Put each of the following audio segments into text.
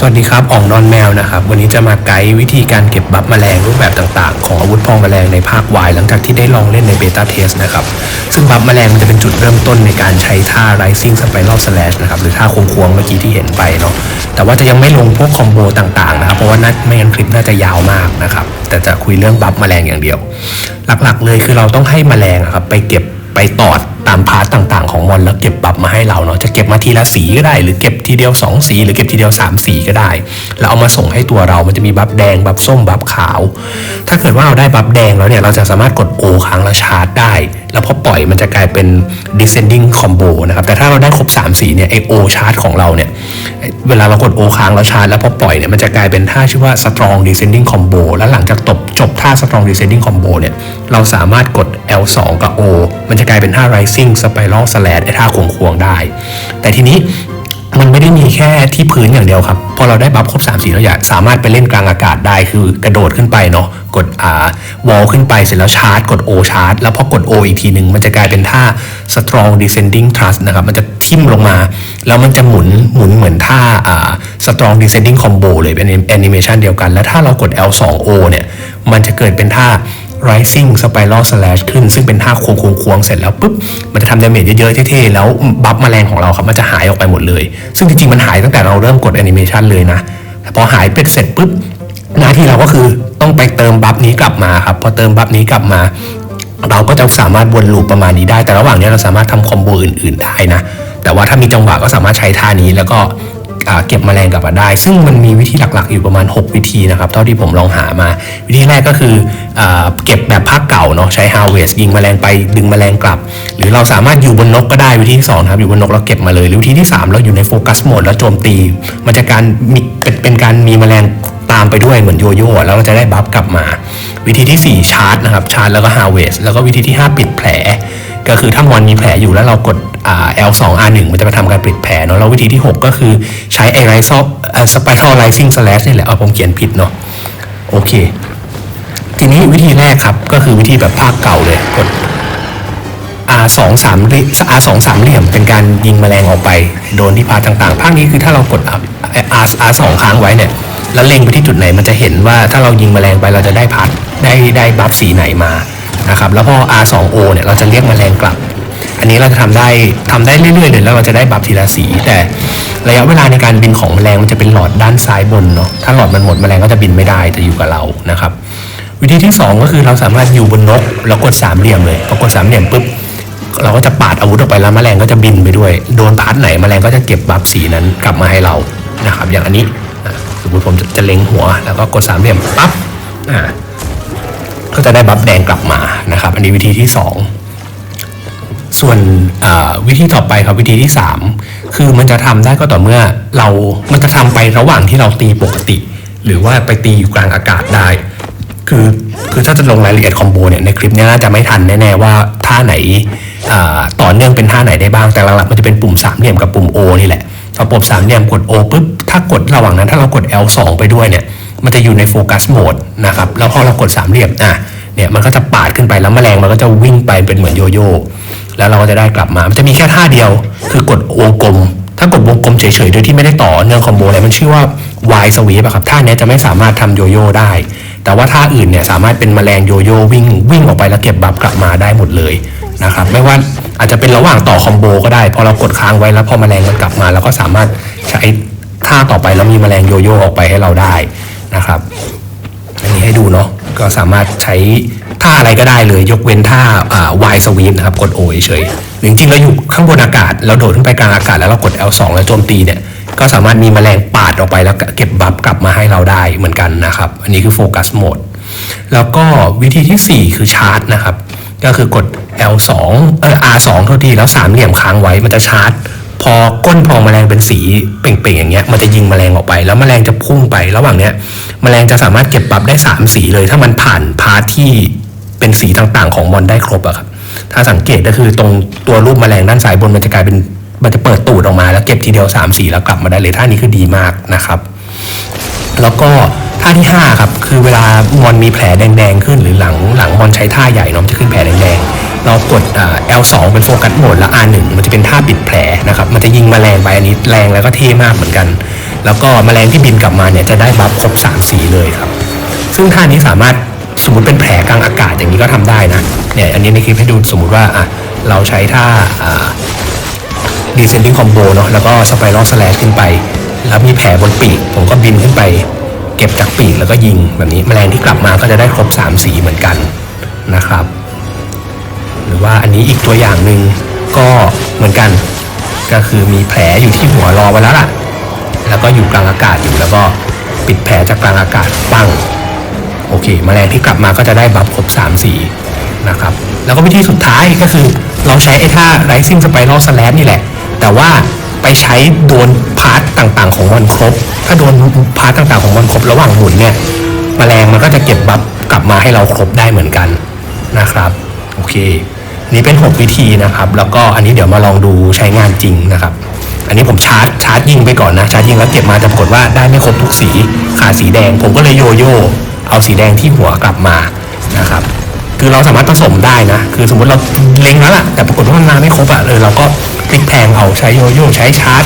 สวัสดีครับอ่องนอนแมวนะครับ วันนี้จะมาไกด์วิธีการเก็บบัฟแมลงรูปแบบต่างๆ ของอาวุธพองแมลงในภาควายหลังจากที่ได้ลองเล่นในเบต้าเทสนะครับ ซึ่งบัฟแมลงมันจะเป็นจุดเริ่มต้นในการใช้ท่า Rising Spiral Slash นะครับหรือท่าควงๆเมื่อกี้ที่เห็นไปเนาะแต่ว่าจะยังไม่ลงพวกคอมโบต่างๆนะครับเพราะว่านัดไม่งั้นคลิปน่าจะยาวมากนะครับแต่จะคุยเรื่องบัฟแมลงอย่างเดียว หลักๆเลยคือเราต้องให้แมลงครับไปเก็บไปตอด ตามพาร์ตต่างๆ ของมอนแล้วเก็บบัฟมาให้เราเนาะจะเก็บมาทีละสีก็ได้ หรือเก็บทีเดียว 2 สี หรือเก็บทีเดียว 3 สีก็ได้ แล้วเอามาส่งให้ตัวเรามันจะมีบัฟแดงบัฟส้มบัฟขาว ถ้าเกิดว่าเราได้บัฟแดงแล้วเนี่ยเราจะสามารถกด O ค้างแล้วชาร์จได้ แล้วพอปล่อยมันจะกลายเป็น descending combo นะครับแต่ถ้าเราได้ครบ 3 สีเนี่ยไอ O ชาร์จของเราเนี่ยเวลาเรากด O ค้างแล้วชาร์จแล้วพอปล่อยเนี่ยมันจะกลายเป็นท่าชื่อว่า strong descending combo แล้วหลังจากจบจบท่า strong descending combo เนี่ยเราสามารถกด L2 กับ O มันจะกลายเป็นท่า rising spiral slash ไอ้ท่าควงๆได้ แต่ทีนี้มันไม่ได้มีแค่ที่พื้นอย่างเดียวครับ พอเราได้บัฟครบ3สีเราอยากสามารถไปเล่นกลางอากาศได้คือกระโดดขึ้นไปเนาะกดอ่าวอลขึ้นไปเสร็จแล้วชาร์จ กด O ชาร์จ แล้วพอกด O อีกทีหนึ่งมันจะกลายเป็นท่า strong descending thrust นะครับ มันจะทิ่มลงมา แล้วมันจะหมุนหมุนเหมือนท่าอ่า strong descending combo เลยเป็นแอนิเมชันเดียวกัน แล้วถ้าเรากด L2O เนี่ยมันจะเกิดเป็นท่า rising spiral slash ขึ้น ซึ่งเป็นท่าควงควงควงเสร็จแล้วปุ๊บ มันจะทำดาเมจเยอะๆเท่ๆ แล้วบัฟแมลงของเราครับ มันจะหายออกไปหมดเลย ซึ่งจริงๆ มันหายตั้งแต่เราเริ่มกดแอนิเมชันเลยนะแต่พอหายเป็ดเสร็จปุ๊บ หน้าที่เราก็คือต้องไปเติมบัฟนี้กลับมาครับ พอเติมบัฟนี้กลับมา เราก็จะสามารถวนลูปประมาณนี้ได้ แต่ระหว่างนี้เราสามารถทำคอมโบอื่นๆได้นะ แต่ว่าถ้ามีจังหวะก็สามารถใช้ท่านี้แล้วก็ เก็บแมลงกลับมาได้ ซึ่งมันมีวิธีหลักๆ อยู่ประมาณ 6 วิธีนะครับ เท่าที่ผมลองหามา วิธีแรกก็คืออเก็บแบบภาคเก่าเนาะใช้ harvest ยิงแมลงไปดึงแมลงกลับ หรือเราสามารถอยู่บนนกก็ได้วิธีที่สองครับอยู่บนนกแล้วเก็บมาเลย หรือวิธีที่สามเราอยู่ในโฟกัสโหมดแล้วโจมตี มันจะการมีเป็นการมีแมลงตามไปด้วยเหมือนโยโย่แล้วเราจะได้บัฟกลับมา วิธีที่ 4 ชาร์จนะครับชาร์จแล้วก็ฮาเวสแล้วก็วิธีที่ 5 ปิดแผล ก็คือถ้ามอนมีแผลอยู่แล้วเรากด L2 R1 มันจะมาทำการปิดแผลเนาะแล้ววิธีที่ 6 ก็คือใช้ไอไรซอสไปรัลไลซิ่งสแลชนี่แหละเอาผมเขียนผิดเนาะโอเค ทีนี้วิธีแรกครับ ก็คือวิธีแบบภาคเก่าเลยกด R สองสามเหลี่ยม R สองสามเหลี่ยมเป็นการยิงแมลงออกไป โดนที่พาต่างๆ ภาคนี้คือถ้าเรากด R R สองค้างไว้เนี่ยแล้วเล็งไปที่จุดไหนมันจะเห็นว่าถ้าเรายิงแมลงไปเราจะได้พาร์ทได้ได้บัฟสีไหนมานะครับแล้วพอ R สอง O เนี่ยเราจะเรียกแมลงกลับ อันนี้เราจะทำได้ทำได้เรื่อยๆเลยแล้วเราจะได้บัฟทีละสี แต่ระยะเวลาในการบินของแมลงมันจะเป็นหลอดด้านซ้ายบนเนาะถ้าหลอดมันหมดแมลงก็จะบินไม่ได้จะอยู่กับเรานะครับ วิธีที่สองก็คือเราสามารถอยู่บนนกแล้วกดสามเหลี่ยมเลยพอกดสามเหลี่ยมปุ๊บเราก็จะปาดอาวุธออกไปแล้วแมลงก็จะบินไปด้วย โดนพาร์ทไหนแมลงก็จะเก็บบัฟสีนั้นกลับมาให้เรานะครับ อย่างอันนี้สมมติผมจะจะเล็งหัว แล้วก็กดสามเหลี่ยมปั๊บอ่าก็จะได้บัฟแดงกลับมานะครับ อันนี้วิธีที่สอง ส่วนวิธีต่อไปครับวิธีที่ 3 คือมันจะทำได้ก็ต่อเมื่อเรา มันจะทำไประหว่างที่เราตีปกติ หรือว่าไปตีอยู่กลางอากาศได้ คือคือถ้าจะลงรายละเอียดคอมโบเนี่ยในคลิปนี้น่าจะไม่ทันแน่ๆว่าท่าไหนต่อเนื่องเป็นท่าไหนได้บ้างแต่หลักๆมันจะเป็นปุ่มสามเหลี่ยมกับปุ่ม O นี่แหละพอปุ่มสามเหลี่ยมกด O ปุ๊บถ้ากดระหว่างนั้นถ้าเรากด L2 ไปด้วยเนี่ยมันจะอยู่ในโฟกัสโหมดนะครับแล้วพอเรากดสามเหลี่ยมอะเนี่ยมันก็จะปาดขึ้นไปแล้วแมลงมันก็จะวิ่งไปเป็นเหมือนโยโย่ แล้วเราก็จะได้กลับมา มันจะมีแค่ท่าเดียว คือกดวงกลม ถ้ากดวงกลมเฉยๆโดยที่ไม่ได้ต่อเนื่องคอมโบอะไรมันชื่อว่า Y sweep อะครับ ท่านี้จะไม่สามารถทำโยโย่ได้ แต่ว่าท่าอื่นเนี่ยสามารถเป็นแมลงโยโย่วิ่งวิ่งออกไปแล้วเก็บบัฟกลับมาได้หมดเลยนะครับ ไม่ว่าอาจจะเป็นระหว่างต่อคอมโบก็ได้ พอเรากดค้างไว้แล้วพอแมลงมันกลับมาเราก็สามารถใช้ท่าต่อไปแล้วมีแมลงโยโย่ออกไปให้เราได้นะครับ อันนี้ให้ดูเนาะ ก็สามารถใช้าอะไรก็ได้เลย ยกเว้นท่าอ่า Y sweep นะครับ กด O เฉยๆหรือจริงเราอยู่ข้างบนอากาศแล้วโดดขึ้นไปกลางอากาศแล้วเรากด L2 แล้วโจมตีเนี่ย ก็สามารถมีแมลงปาดออกไปแล้วเก็บบัฟกลับมาให้เราได้เหมือนกันนะครับ อันนี้คือโฟกัสโหมดแล้วก็วิธีทีสี่4 คือชาร์จนะครับ ก็คือกด L2 เออ R2 เท่าที่แล้วสามเหลี่ยมค้างไว้มันจะชาร์จ พอก้นพองแมลงเป็นสีเปล่งๆอย่างเงี้ยมันจะยิงแมลงออกไป แล้วแมลงจะพุ่งไประหว่างเนี้ยแมลงจะสามารถเก็บบัฟได้ 3 สีเลย ถ้ามันผ่านพาร์ทที่ เป็นสีต่างๆ ของมอนได้ครบอะครับถ้าสังเกตก็คือตรงตัวรูปแมลงด้านซ้ายบนมันจะกลายเป็นมันจะเปิดตูดออกมาแล้วเก็บทีเดียว3สีแล้วกลับมาได้เลยท่านี้คือดีมากนะครับ แล้วก็ท่าที่5ครับคือเวลามอนมีแผลแดงๆขึ้นหรือหลังหลังมอนใช้ท่าใหญ่เนาะมันจะขึ้นแผลแดงๆเรากด L2 เป็นโฟกัสโหมดแล้ว R1 มันจะเป็นท่าปิดแผลนะครับมันจะยิงแมลงไปอันนี้แรงแล้วก็เท่มากเหมือนกัน แล้วก็แมลงที่บินกลับมาเนี่ยจะได้บัฟครบสามสีเลยครับ ซึ่งท่านี้สามารถ สมมติเป็นแผลกลางอากาศอย่างนี้ก็ทำได้นะเนี่ยอันนี้ในคลิปให้ดูสมมุติว่าอะเราใช้ท่าอ่า descending combo เนาะแล้วก็ spiral slash ขึ้นไป แล้วมีแผลบนปีก ผมก็บินขึ้นไป เก็บจากปีกแล้วก็ยิงแบบนี้แมลงที่กลับมาก็จะได้ครบ 3 สีเหมือนกันนะครับ หรือว่าอันนี้อีกตัวอย่างหนึ่งก็เหมือนกันก็คือมีแผลอยู่ที่หัวรอไว้แล้วล่ะ แล้วก็อยู่กลางอากาศอยู่แล้วก็ปิดแผลจากกลางอากาศปั้ง โอเคแมลงที่กลับมาก็จะได้บัฟครบ3สีนะครับแล้วก็วิธีสุดท้ายก็คือเราใช้ไอ้ท่า rising spiral slash นี่แหละ แต่ว่าไปใช้โดนพาร์ตต่างๆ ของมันครบ ถ้าโดนพาร์ตต่างๆของมันครบระหว่างหมุนเนี่ยแมลงมันก็จะเก็บบัฟกลับมาให้เราครบได้เหมือนกันนะครับโอเคนนี้เป็น 6 วิธีนะครับ แล้วก็อันนี้เดี๋ยวมาลองดูใช้งานจริงนะครับ อันนี้ผมชาร์จชาร์จยิงไปก่อนนะ ชาร์จยิงแล้วเก็บมาแต่ปรากฏว่าได้ไม่ครบทุกสีขาดสีแดง ผมก็เลยโยโย่ เอาสีแดงที่หัวกลับมานะครับ คือเราสามารถผสมได้นะ คือสมมติเราเล็งแล้วล่ะ แต่ปรากฏว่ามันมาไม่ครบอะเลยเราก็พลิกแพงเอาใช้โยโย่ใช้ชาร์จ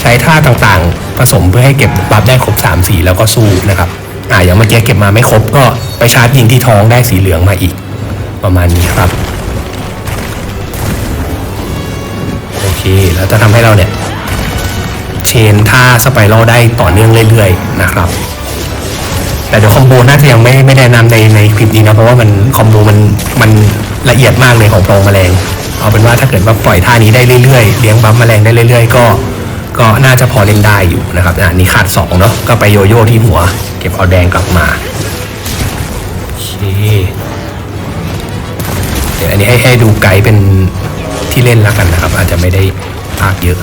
ใช้ท่าต่างๆ ผสมเพื่อให้เก็บบัฟได้ครบ3สีแล้วก็สู้นะครับอ่าอย่างเมื่อกี้เก็บมาไม่ครบก็ไปชาร์จยิงที่ท้องได้สีเหลืองมาอีก ประมาณนี้ครับโอเคแล้วจะทำให้เราเนี่ยเชนท่าสไปรัลได้ต่อเนื่องเรื่อยๆนะครับ แต่เดี๋ยวคอมโบน่าจะยังไม่ไม่แนะนำในในคลิปนี้นะเพราะว่ามันคอมโบมันมันละเอียดมากเลยของโปรงแมลงเอาเป็นว่าถ้าเกิดว่าปล่อยท่านี้ได้เรื่อยๆเลี้ยงบัฟแมลงได้เรื่อย ๆ ก็ ก็น่าจะพอเล่นได้อยู่นะครับอะอันนี้ขาดสองเนาะก็ไปโยโย่ที่หัว เก็บเอาแดงกลับมาโอเคเดี๋ยวอันนี้ให้ให้ดูไกด์เป็นที่เล่นแล้วกันนะครับ อาจจะไม่ได้ภาคเยอะ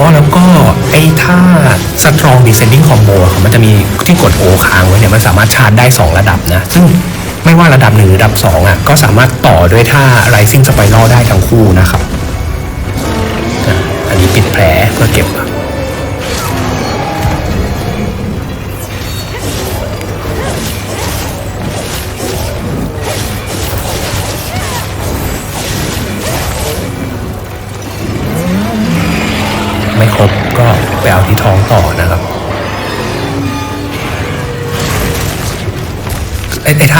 อ๋อแล้วก็ไอ้ท่า strong descending combo อะครับมันจะมีที่กดโอค้างไว้เนี่ยมันสามารถชาร์จได้ 2 ระดับนะ ซึ่งไม่ว่าระดับ1หรือระดับ2อะก็สามารถต่อด้วยท่า rising spiral ได้ทั้งคู่นะครับ อันนี้ปิดแผลเพื่อเก็บ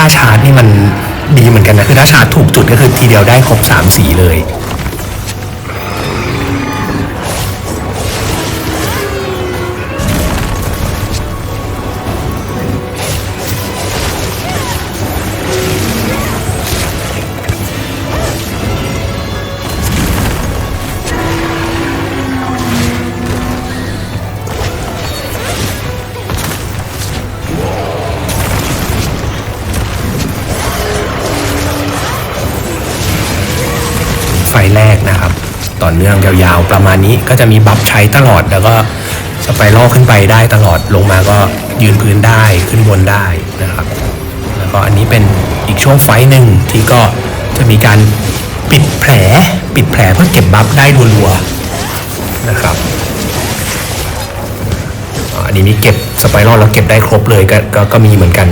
าชาร์จนี่มันดีเหมือนกันนะ คือถ้าชาร์จถูกจุดก็คือทีเดียวได้ครบสามสีเลย แรกนะครับต่อเนื่องยาวๆประมาณนี้ก็จะมีบัฟใช้ตลอดแล้วก็สไปรัลขึ้นไปได้ตลอดลงมาก็ยืนพื้นได้ขึ้นบนได้นะครับ แล้วก็อันนี้เป็นอีกช่วงไฟหนึ่งที่ก็จะมีการปิดแผลปิดแผลเพื่อเก็บบัฟได้รัวๆนะครับอันนี้มีเก็บสไปรัลแล้วเก็บได้ครบเลยก็ก็ก็มีเหมือนกัน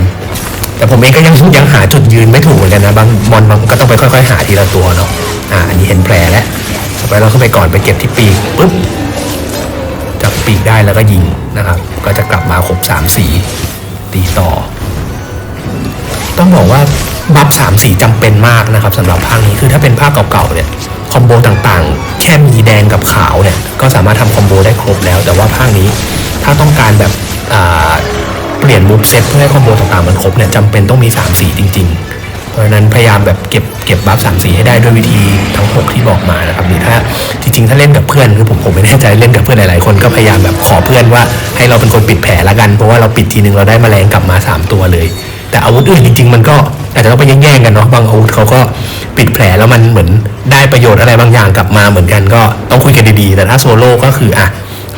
แต่ผมเองก็ยังยังหาจุดยืนไม่ถูกเหมือนกันนะบางบอลบางก็ต้องไปค่อย ๆ หาทีละตัวเนาะ อ่าอันนี้เห็นแผลแล้วสไปเรัลขึ้นไปก่อนไปเก็บที่ปีกปุ๊บจับปีกได้แล้วก็ยิงนะครับ ก็จะกลับมาครบสามสีตีต่อ ต้องบอกว่าบัฟสามสีจำเป็นมากนะครับสำหรับภาคนี้คือถ้าเป็นภาคเก่าๆเนี่ยคอมโบต่างๆ แค่มีแดงกับขาวเนี่ยก็สามารถทำคอมโบได้ครบแล้ว แต่ว่าภาคนี้ถ้าต้องการแบบเปลี่ยนมูฟเซตเพื่อให้คอมโบต่างๆมันครบเนี่ยจำเป็นต้องมี3สีจริง ๆ เพราะนั้นพยายามแบบเก็บเก็บบัฟสามสีให้ได้ด้วยวิธีทั้ง 6 ที่บอกมานะครับหรือถ้าจริงๆ ถ้าเล่นกับเพื่อนคือผมผมไม่แน่ใจเล่นกับเพื่อนหลายๆคนก็พยายามแบบขอเพื่อนว่าให้เราเป็นคนปิดแผลละกันเพราะว่าเราปิดทีนึงเราได้แมลงกลับมา 3 ตัวเลย แต่อาวุธอื่นจริงๆ มันก็อาจจะต้องไปแย่งๆกันเนาะบางอาวุธเขาก็ปิดแผลแล้วมันเหมือนได้ประโยชน์อะไรบางอย่างกลับมาเหมือนกันก็ต้องคุยกันดีๆ แต่ถ้าโซโล่ก็คืออะ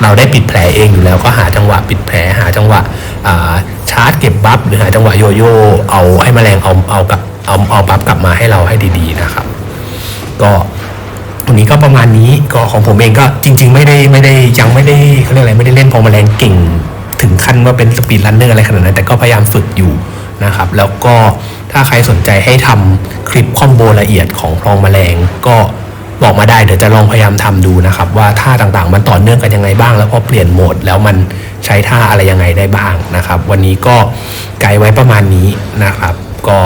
เราได้ปิดแผลเองอยู่แล้วก็หาจังหวะปิดแผลหาจังหวะชาร์จเก็บบัฟหรือหาจังหวะโยโย่เอาให้แมลงเอาเอากับ เอาเอาบัฟกลับมาให้เราให้ดีๆนะครับ ก็วันนี้ก็ประมาณนี้ก็ของผมเองก็จริง ๆ ไม่ได้ไม่ได้ยังไม่ได้เขาเรียกอะไรไม่ได้เล่นพอมาแรงเก่ง ถึงขั้นว่าเป็นสปีดลันเนอร์อะไรขนาดนั้นแต่ก็พยายามฝึกอยู่นะครับ แล้วก็ถ้าใครสนใจให้ทำคลิปคอมโบละเอียดของพลองแมลงก็บอกมาได้เดี๋ยวจะลองพยายามทำดูนะครับ ว่าท่าต่างๆ มันต่อเนื่องกันยังไงบ้าง แล้วพอเปลี่ยนโหมดแล้วมันใช้ท่าอะไรยังไงได้บ้างนะครับ วันนี้ก็ไกด์ไว้ประมาณนี้นะครับ ก็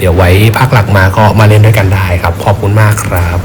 เดี๋ยวไว้ภาคหลักมาก็มาเล่นด้วยกันได้ครับ ขอบคุณมากครับ